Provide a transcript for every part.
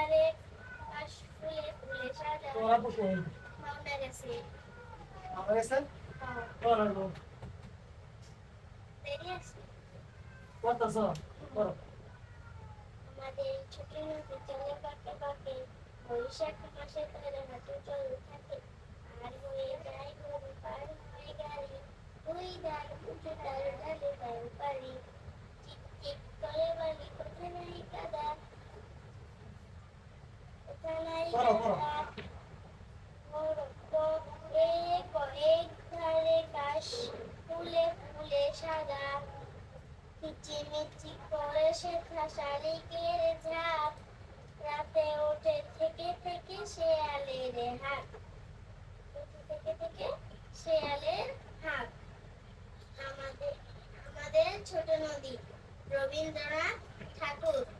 দুয়ারে আশ আমাদের ছোট নদী মাসে তার থাকে। আর হয়ে যায় গরু পার রাতে ওঠে থেকে থেকে শেয়ালের থেকে শেয়ালের আমাদের আমাদের ছোট নদী। রবীন্দ্রনাথ ঠাকুর।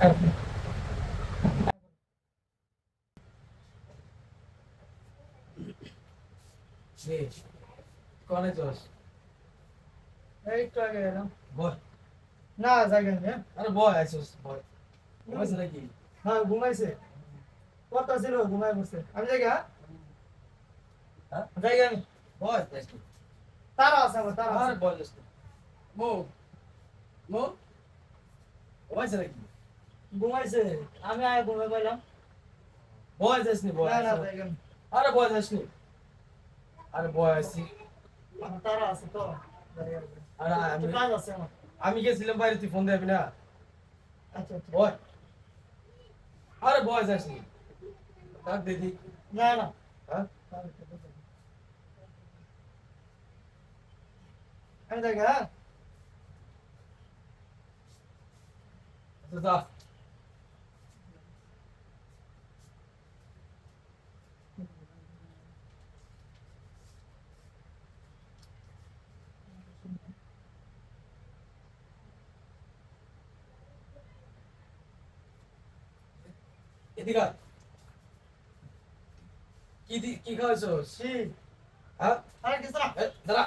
পানি খাও রে কনে যাস এই তো আগে এলাম বয় না জায়গা নেই হ্যাঁ? আরে বয় আইসস বয় বয়স নাকি হ্যাঁ ঘুমাইছে কত ছিল ঘুমাই বসে আমি জায়গা হ্যাঁ? জায়গা আমি বয় আইসস তারা আছে আমার তারা আরে আছে বয় যাস মো মো বয়স নাকি ঘুমাইছে। আমি আগে ঘুমাই পাইলাম বয় যাস নি। আরে বয় যাস নি আরে বয় আইসি তারা আছে তো। আরে আমি কাজ আছে আমার। আমি গেছিলাম বাইরে তুই ফোন দেবি না? আচ্ছা আচ্ছা। বয় আরে বয় যাস নি ডাক দে না না। হ্যাঁ? আমি জায়গা হ্যাঁ? যা। এদিকে। কি কি খাওয়াইছো? সি হ্যাঁ? আরে দাঁড়া।